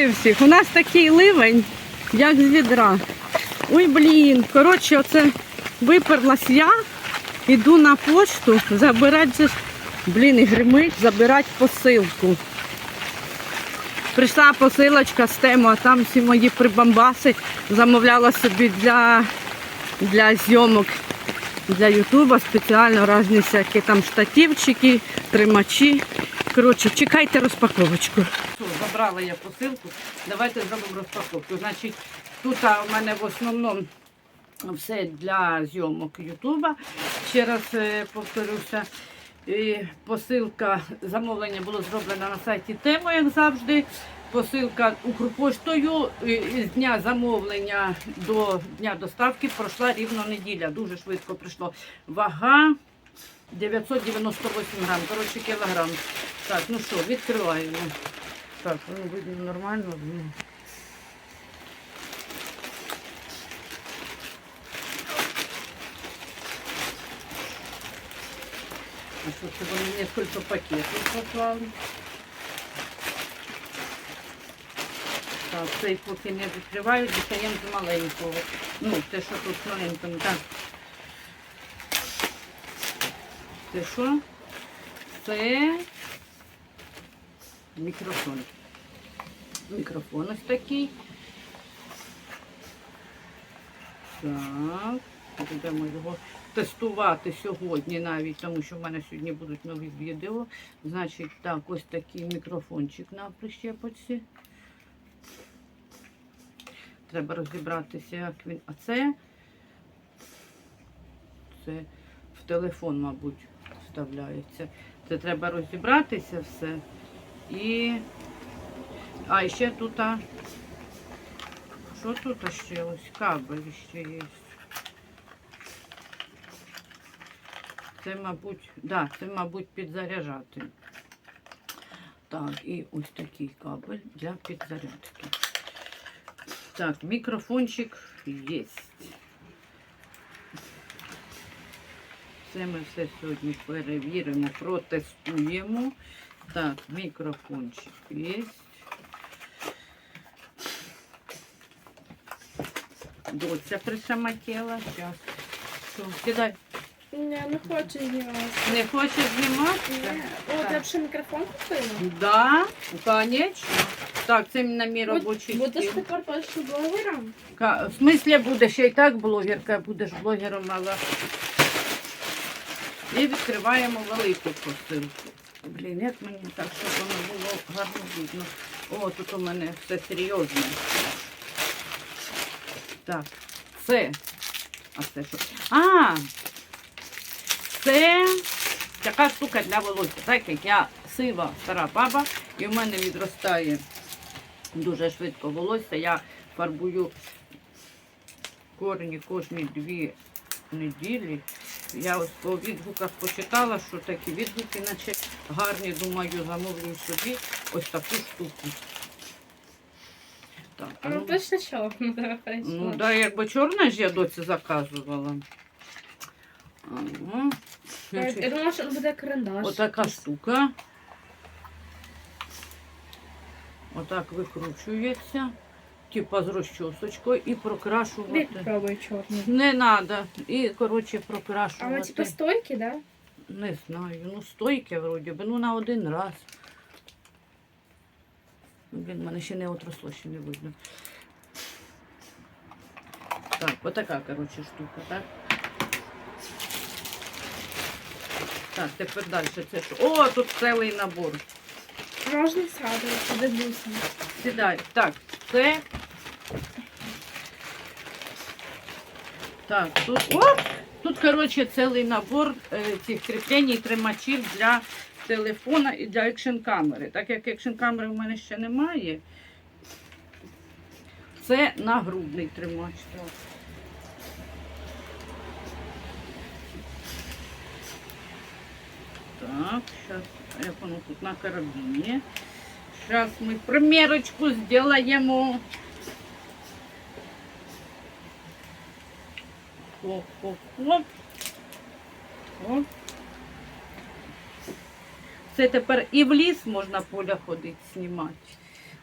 Вітаю всіх! У нас такий ливень, як з відра. Ой, блін. Коротше, оце виперлась я, іду на пошту, забирати блін, і гримить, забирати посилку. Прийшла посилочка з тему, а там всі мої прибамбаси замовляла собі для, для зйомок для Ютуба спеціально різні всякі там штативчики, тримачі. Коротше, чекайте розпаковочку. Забрала я посилку. Давайте зробимо розпаковку. Значить, тут у мене в основному все для зйомок Ютуба. Ще раз е, повторюся. Посилка замовлення було зроблено на сайті Темо, як завжди. Посилка Укрпоштою з дня замовлення до дня доставки пройшла рівно неділя. Дуже швидко прийшло. Вага 998 грам, коротше кілограм. Так, ну що, відкриваємо. Так, воно видно нормально. А що це вони несколько пакетів поклали. Так, цей поки не відкриваю, дістаємо з маленького. Ну, те, що тут маленькому, так. Що? Це мікрофон. Мікрофон ось такий. Так, будемо його тестувати сьогодні навіть, тому що в мене сьогодні будуть нові відео. Значить, так, ось такий мікрофончик на прищепочці. Треба розібратися, як він. А це, це в телефон, мабуть, вставляється. Це треба розібратися все. І. А, ще тут. а, Що тут ще ось кабель ще є. Це, мабуть, да, це, мабуть, підзаряджати. Так, і ось такий кабель для підзарядки. Так, мікрофончик є. Це ми все сьогодні перевіримо, протестуємо. Так, мікрофончик є. Доця присаматіла. Зараз. Що, кидай. Не, не хочу знімати. Не хочеш знімати? Ні. О, ти взагалі мікрофон купила? Да, конечно. Так, це на мій робочий Будеш стіл. тепер першим блогером? Ка- В смислі будеш, я і так блогерка, будеш блогером, але. І відкриваємо велику посилку. Блін, як мені так, щоб воно було гарно видно. О, тут у мене все серйозне. Так, це. А це що? А! Це така штука для волосся. Так як я сива стара баба, і в мене відростає дуже швидко волосся. Я фарбую корені кожні дві неділі. Я ось по відгуках почитала, що такі відгуки, наче гарні, думаю, замовлю собі ось таку штуку. Так, ну, ну точно? Ну, давай ну да, якби чорна ж я доці заказувала. Я Значить, думала, що буде карандаш. Отака штука. Отак викручується, типа з розчосочкою і прокрашувати. Пробуй чорний. Не треба. І, коротше, А прокрашувати. вони типу стойкі, да? Не знаю. Ну, стойке вроді би, ну на один раз. Блін, в мене ще не отросло, ще не видно. Так, отака, коротше, штука, так? Так, тепер далі це що? О, тут цілий набор. Можна сразу, подивлюся. Сідай. Так, це. Так, тут. О! Тут, коротше, цілий набор е, цих кріплень і тримачів для телефона і для екшн камери. Так як екшн камери в мене ще немає. Це нагрудний тримач. Так. Так, сейчас, як воно тут на карабіні. Сейчас ми примірочку зробимо. Хоп-хоп-хоп. Оп. Це тепер і в ліс можна поля ходити, знімати.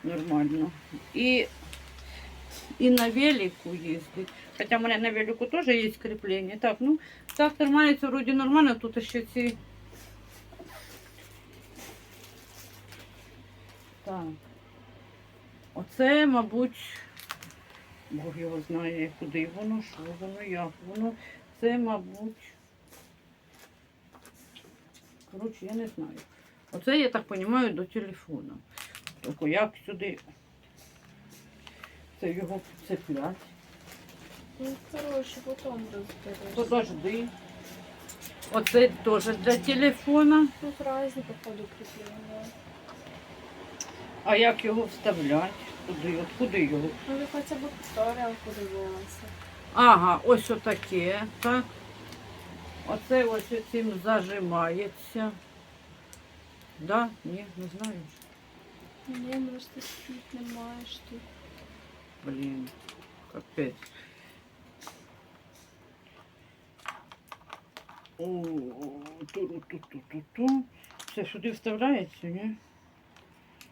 нормально. І, і на велику їздить. Хоча в мене на велику теж є кріплення. Так, ну, так тримається вроді нормально, тут ще ці. Так. Оце, мабуть, Бог його знає, куди воно, що воно, як воно. Це, мабуть. Коротше, я не знаю. Оце, я так розумію, до телефону. Тільки як сюди це його цеплять. Ну, коротше, потім розбереш. Подожди. Оце теж для телефона. Тут різні, походу, кріплення. А як його вставлять? Куди? От куди його? Ну, ви хоча б туторіал подивилися. Ага, ось отаке, так. Оце ось цим зажимається. Да? Ні, не знаю. Ні, може, ти тут не маєш тут. Блін, капець. О, ту-ру-ту-ту-ту-ту. Це сюди вставляється, ні?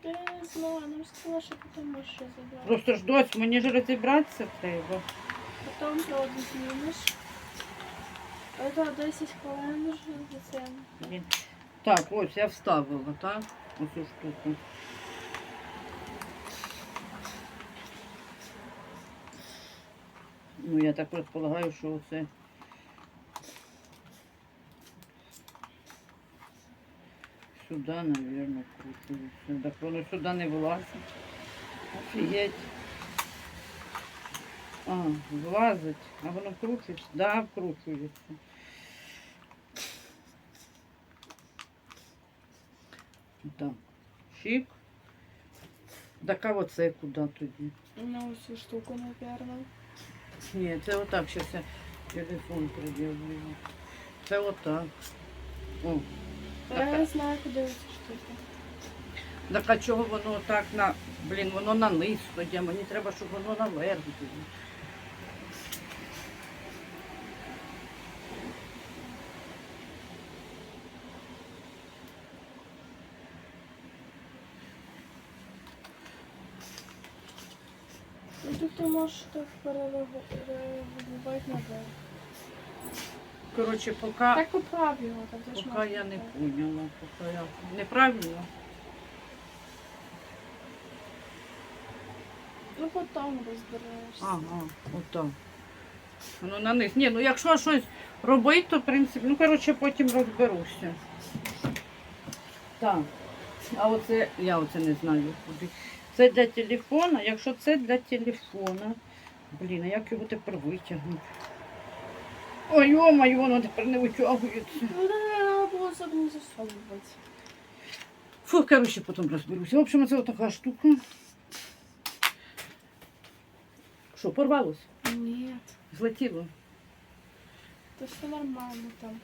Я не знаю, сказала, що потім можеш ще забрати. Просто ж дось, мені ж розібратися треба. Потім правда знімеш. А то 10 хвилин вже за. Блін. Так, ось я вставила, так? Оцю штуку. Ну, я так предполагаю, що оце. Сюди, наверное, крутиться. Так воно сюди не влазить. Офігеть. А, влазить. А воно вкручується? Да, вкручується. Так. Чик. Так а оце куди тоді? На ось цю штуку, напевно. Ні, це отак щас я телефон приділю. Це отак. О. Я не знаю, куди цю штуку. Так а чого воно так на. Блін, воно на низ а мені треба, щоб воно наверх було. Ну тут ти можеш так перевибувати наверх. Коротше, поки, Так поправ його, так ти ж поки я не поняла, поки я неправильно. Ну потім розберешся. Ага, отак. Ну на низ. Ні, ну якщо щось робити, то в принципі, ну коротше, потім розберуся. Так. А оце, я оце не знаю куди. Це для телефона. Якщо це для телефона. Блін, а як його тепер витягнути? Ой, йо-моє, воно тепер не витягується. Ну треба було не засовувати. Фу, коротше, потім розберуся. В общем, це така штука. Що, порвалось? Ні, Злетіло. то все нормально там.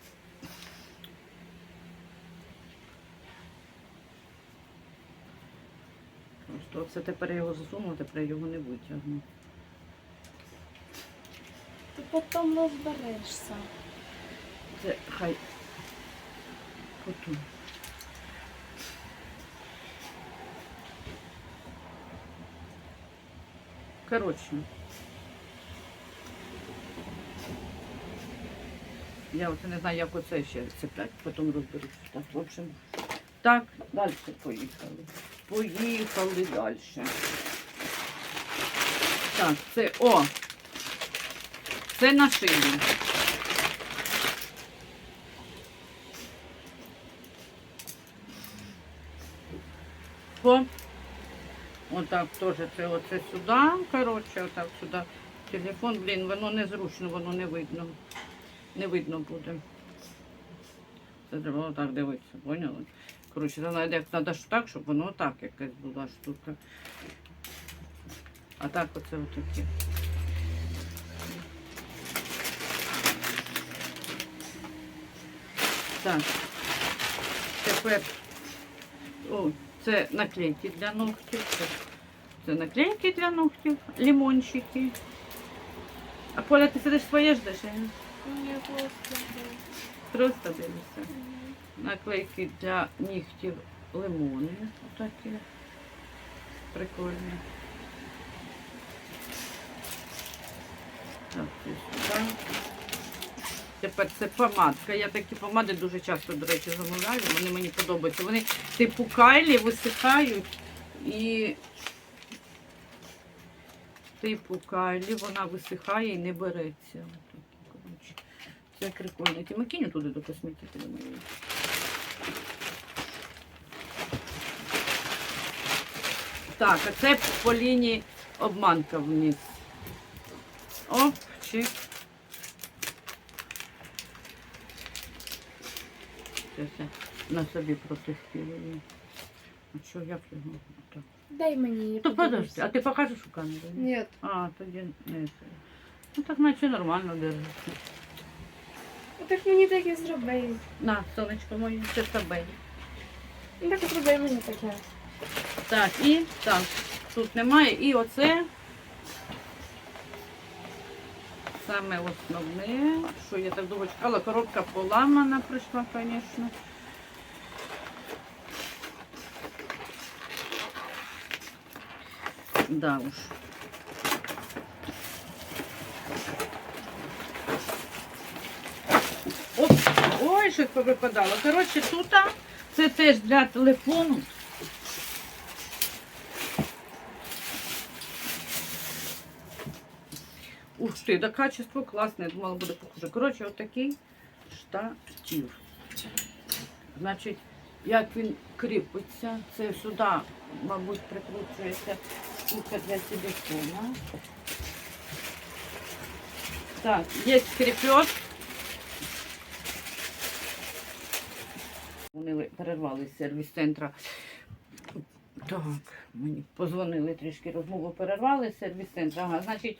Просто це тепер я його засунула, тепер я його не витягну. Потім розберешся. Це хай потім. Коротше. Я оце не знаю, як оце ще цеплять, потім розберуся. Так, в общем. Так, далі поїхали. Поїхали далі. Так, це о! Це на. По. Отак теж це оце сюди. Коротше, отак сюди. Телефон, блін, воно незручно, воно не видно. Не видно буде. Це треба отак дивитися, поняли? Коротше, як треба так, щоб воно так якась була штука. А так оце отаке. Так. Тепер о, це наклейки для ногтів. Це, це наклейки для ногтів, лимончики. А Поля, ти сидиш своє ждеш? ні? Ні, просто. Просто дивишся. Наклейки для нігтів лимони. Отакі. Прикольно. Так, сюди. Тепер це помадка. Я такі помади дуже часто, до речі, замовляю. Вони мені подобаються. Вони типу кайлі висихають і типу кайлі, вона висихає і не береться. Це прикольно. Ті киню туди до косметики. Так, а це по лінії обманка вниз. Оп, чик. Все на собі протестую. А що, як його? Так. Дай мені. То подожди, а ти покажеш у камеру? Ні. А, тоді не це. Ну так наче нормально держиться. Ну, Так мені так і зроби. На, сонечко моє, це тебе. Ну так і зроби мені таке. Так, і так, тут немає. І оце саме основне, що я так довго чекала. Коробка поламана прийшла, звісно. Да уж. Оп, ой, щось повипадало. Коротше, тут це теж для телефону. Ти, да качество класне, я думала, буде похоже. Коротше, отакий штатив. Значить, як він кріпиться, це сюди, мабуть, прикручується штука для телефона. Так, є скріпеж. Вони ли- перервали з сервіс-центра. Так, мені позвонили трішки розмову перервали з сервіс-центра. Ага, значить,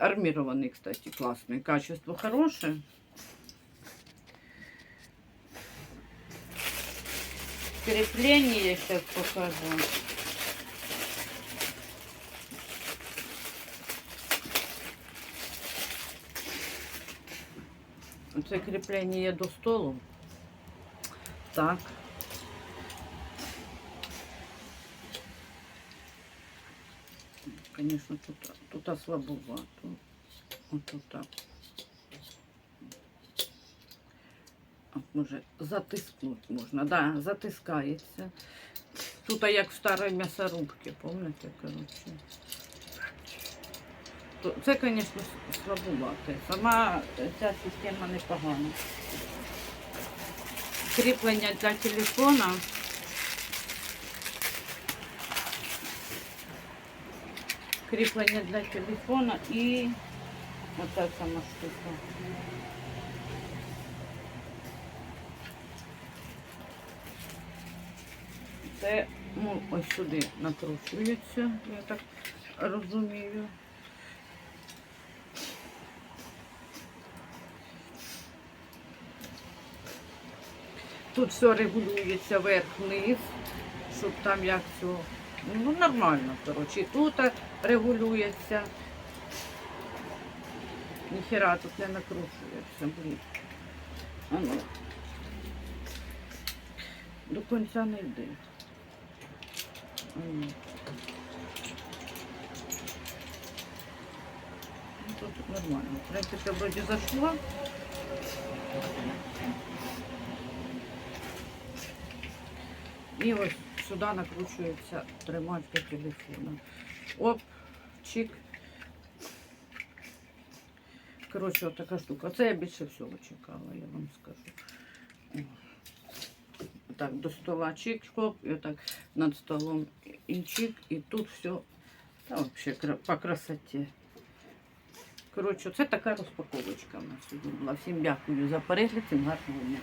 е, армірований, кстати, класний, качество хороше. Крепление я сейчас покажу. Це кріплення до столу. Так. Конечно, тут, тут слабовато. Тут так. От може затиснути можна. Да, затискається. Тут як в старій м'ясорубці, пам'ятаєте, коротше. Це, звісно, слабувате. Сама ця система непогана. Кріплення для телефона. Кріплення для телефона і оця сама штука. Це ну, ось сюди накручується, я так розумію. Тут все регулюється вверх-вниз, щоб там як все. Ну, нормально, коротше. І тут регулюється. Ніхера тут не накручується, блін. Ну. До кінця не йде. А ну. Ну, тут нормально. В принципі, вроді зашло. І ось сюди накручується тримач для телефона. Оп, чик. Коротше, от така штука. Це я більше всього чекала, я вам скажу. Так, до стола чик, хоп, і отак над столом і чик, і тут все та, вообще, по красоті. Коротше, це така розпаковочка в нас сьогодні була. Всім дякую за перегляд, всім гарного дня.